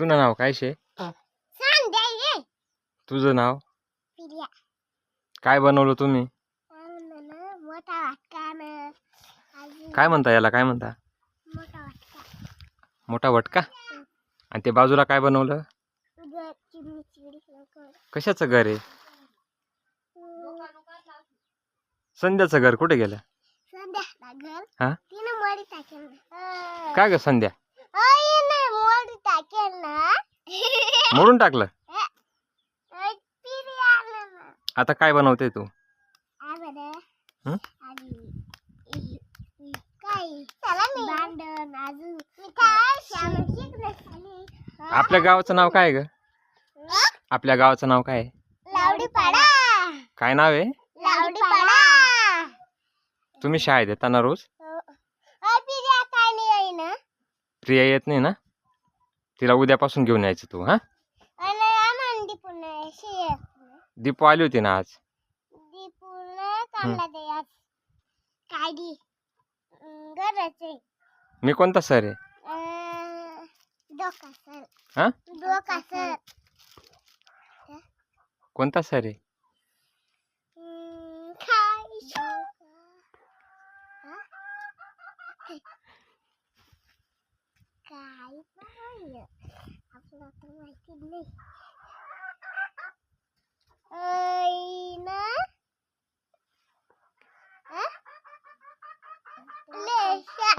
तुझं नाव काय शे? तुझं नाव? काय बनवलं तुम्ही? काय म्हणता याला? काय म्हणता? मोठा वाटका. आणि ते बाजूला काय बनवलं? कशाचं घर आहे? संध्याचं घर कुठे गेलं? हा? काय ग संध्या अय ना मोडी टाकेल ना मोडून टाकलं. ना आता काय बनवते तू? हं? आपल्या गावाचं नाव काय ग? आपल्या गावाचं नाव काय? आहे? लावडी पाडा काय नाव आहे? लावडी पाडा तुम्ही शाळेत येताना रोज? अय पिल्या काय नाही आहे ना प्रिया येत नाही ना? तिला उद्यापासून घेऊन यायचं तू हा? दीपू आली होती ना आज? मी कोणता सर आहे? हा? कोणता सर आहे? काय आपल्याला माहिती नाही. subscribe.